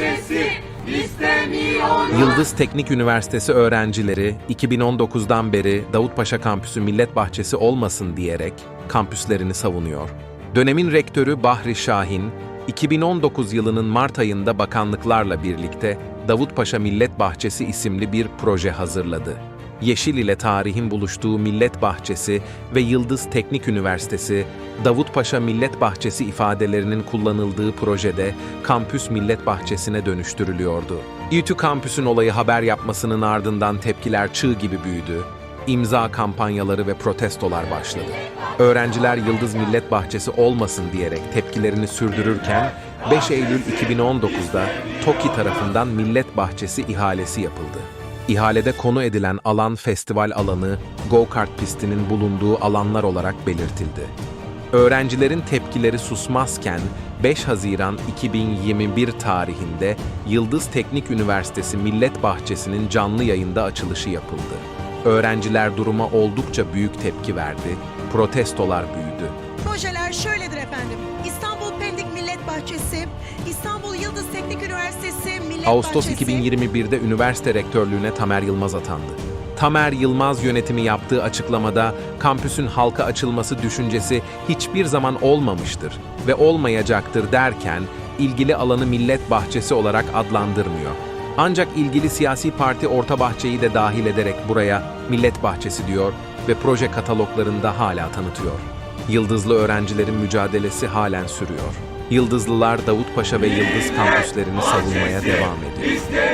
bahçesi istemiyorum. Yıldız Teknik Üniversitesi öğrencileri 2019'dan beri Davutpaşa Kampüsü Millet Bahçesi olmasın diyerek kampüslerini savunuyor. Dönemin rektörü Bahri Şahin, 2019 yılının Mart ayında bakanlıklarla birlikte Davutpaşa Millet Bahçesi isimli bir proje hazırladı. Yeşil ile tarihin buluştuğu Millet Bahçesi ve Yıldız Teknik Üniversitesi, Davutpaşa Millet Bahçesi ifadelerinin kullanıldığı projede kampüs Millet Bahçesi'ne dönüştürülüyordu. İTÜ kampüsün olayı haber yapmasının ardından tepkiler çığ gibi büyüdü. İmza kampanyaları ve protestolar başladı. Öğrenciler Yıldız Millet Bahçesi olmasın diyerek tepkilerini sürdürürken 5 Eylül 2019'da TOKİ tarafından Millet Bahçesi ihalesi yapıldı. İhalede konu edilen alan festival alanı, go-kart pistinin bulunduğu alanlar olarak belirtildi. Öğrencilerin tepkileri susmazken 5 Haziran 2021 tarihinde Yıldız Teknik Üniversitesi Millet Bahçesi'nin canlı yayında açılışı yapıldı. Öğrenciler duruma oldukça büyük tepki verdi, protestolar büyüdü. Projeler şöyledir efendim. İstanbul Millet Bahçesi, İstanbul Yıldız Teknik Üniversitesi Millet Ağustos Bahçesi, 2021'de üniversite rektörlüğüne Tamer Yılmaz atandı. Tamer Yılmaz yönetimi yaptığı açıklamada kampüsün halka açılması düşüncesi hiçbir zaman olmamıştır ve olmayacaktır derken ilgili alanı Millet Bahçesi olarak adlandırmıyor. Ancak ilgili siyasi parti Orta Bahçe'yi de dahil ederek buraya Millet Bahçesi diyor ve proje kataloglarında hala tanıtıyor. Yıldızlı öğrencilerin mücadelesi halen sürüyor. Yıldızlılar Davutpaşa ve Yıldız kampüslerini savunmaya devam ediyor.